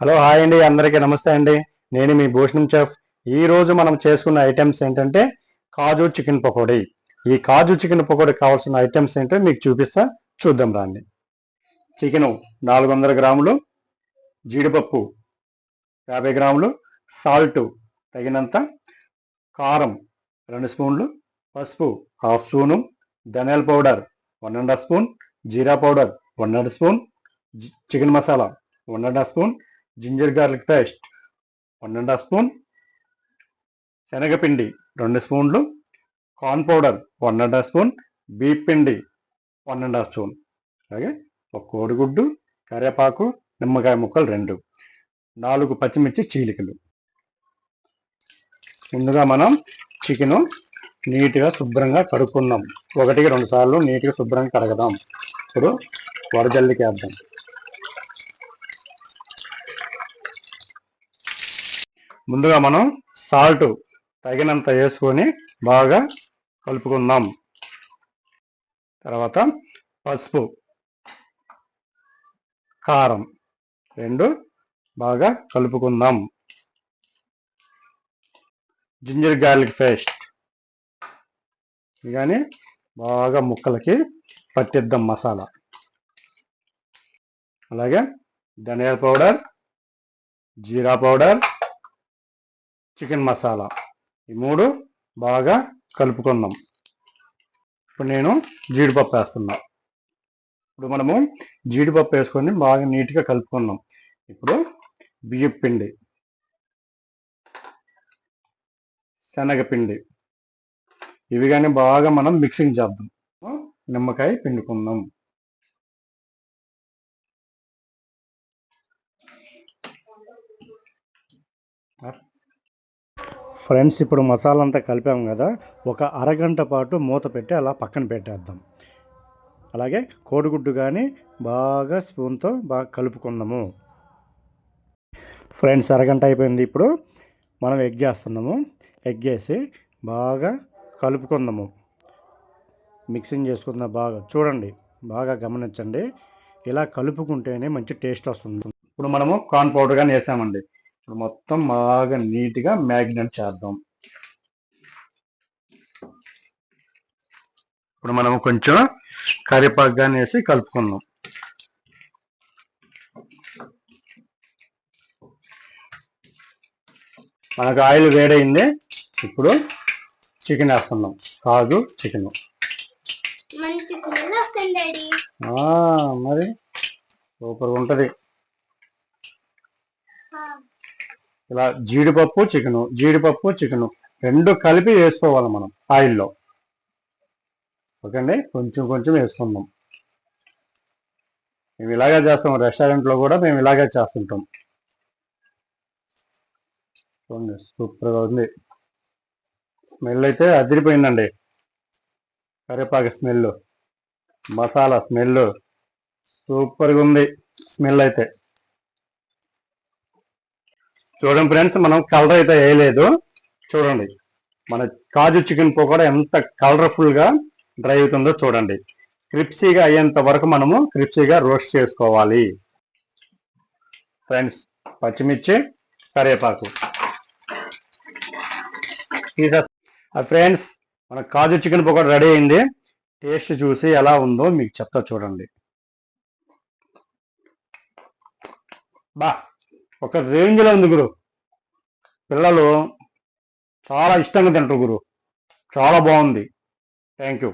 Hello hi అండి. అందరికీ నమస్తే అండి. నేను మీ భూషణం చెఫ్. ఈ రోజు మనం చేసుకున్న ఐటమ్స్ ఏంటంటే కాజు చికెన్ పకోడీ. ఈ కాజు చికెన్ పకోడీ కావాల్సిన ఐటమ్స్ ఏంటో మీకు చూపిస్తా. చూద్దాం రాండి. చికెను నాలుగు వందల గ్రాములు జీడిపప్పు యాభై గ్రాములు సాల్ట్ తగినంత కారం రెండు స్పూన్లు పసుపు హాఫ్ స్పూను ధనియాల powder one and half spoon jeera powder one and spoon chicken masala one and half spoon ginger garlic paste one and half spoon. శనగపిండి రెండు స్పూన్లు. Corn powder one and half spoon. Beep పిండి one and half spoon. అలాగే ఒక కోడిగుడ్డు కరివేపాకు నిమ్మకాయ ముక్కలు రెండు. నాలుగు పచ్చిమిర్చి చీలికలు. ముందుగా మనం చికెను నీట్గా శుభ్రంగా కడుక్కున్నాం. ఒకటికి రెండు సార్లు నీట్గా శుభ్రంగా కడగదాం. ఇప్పుడు వరజల్లికి వేద్దాం. ముందుగా మనం సాల్ట్ తగినంత వేసుకొని బాగా కలుపుకుందాం. తర్వాత పసుపు కారం రెండు బాగా కలుపుకుందాం. Ginger garlic paste. కానీ బాగా ముక్కలకి పట్టిద్దాం మసాలా. అలాగే ధనియాల పౌడర్ జీరా పౌడర్ చికెన్ మసాలా. ఈ మూడు బాగా కలుపుకుందాం. ఇప్పుడు నేను జీడిపప్పు వేస్తున్నా. ఇప్పుడు మనము జీడిపప్పు వేసుకొని బాగా నీట్గా కలుపుకుందాం. ఇప్పుడు బియ్యం పిండి. శనగపిండి. ఇవి కానీ బాగా మనం మిక్సింగ్ చేద్దాం. నిమ్మకాయ పిండుకుందాం. ఫ్రెండ్స్ ఇప్పుడు మసాలా అంతా కలిపాం కదా ఒక అరగంట పాటు మూత పెట్టి అలా పక్కన పెట్టేద్దాం. అలాగే కోడిగుడ్డు కానీ బాగా స్పూన్తో బాగా కలుపుకుందాము. ఫ్రెండ్స్ అరగంట అయిపోయింది ఇప్పుడు మనం ఎగ్ వేస్తున్నాము ఎగ్ వేసి బాగా కలుపుకుందాము. మిక్సింగ్ చేసుకుందాం బాగా. చూడండి బాగా గమనించండి. ఇలా కలుపుకుంటేనే మంచి టేస్ట్ వస్తుంది. ఇప్పుడు మనము కార్న్ పౌడర్ కానీ వేసామండి. ఇప్పుడు మొత్తం బాగా నీట్గా మ్యాగ్నెట్ చేద్దాం. ఇప్పుడు మనము కొంచెం కరివేపాకు కానీ వేసి కలుపుకుందాం. మనకు ఆయిల్ వేడైంది ఇప్పుడు చికెన్ వేస్తున్నాం. కాజు చికెన్. మరి సూపర్ ఉంటుంది. ఇలా జీడిపప్పు చికెను జీడిపప్పు చికెను రెండు కలిపి వేసుకోవాలి మనం ఆయిల్లో. ఓకే అండి కొంచెం కొంచెం వేసుకుందాం. మేము ఇలాగే చేస్తాం. రెస్టారెంట్లో కూడా మేము ఇలాగే చేస్తుంటాం. చూడండి సూపర్గా ఉంది. స్మెల్ అయితే అదిరిపోయిందండి. కరివేపాకు స్మెల్ మసాలా స్మెల్ సూపర్గా ఉంది స్మెల్ అయితే. చూడండి ఫ్రెండ్స్ మనం కలర్ అయితే వేయలేదు. చూడండి మన కాజు చికెన్ పకోడా ఎంత కలర్ఫుల్గా డ్రై అవుతుందో చూడండి. క్రిప్సీగా అయ్యేంత వరకు మనము క్రిప్సీగా రోస్ట్ చేసుకోవాలి. ఫ్రెండ్స్ పచ్చిమిర్చి కరివేపాకు. ఫ్రెండ్స్ మన కాజు చికెన్ పకోడా రెడీ అయింది. టేస్ట్ చూసి ఎలా ఉందో మీకు చెప్తా చూడండి. బా. ఒక రేంజ్లో ఉంది గురు. పిల్లలు చాలా ఇష్టంగా తింటారు గురు. చాలా బాగుంది. Thank you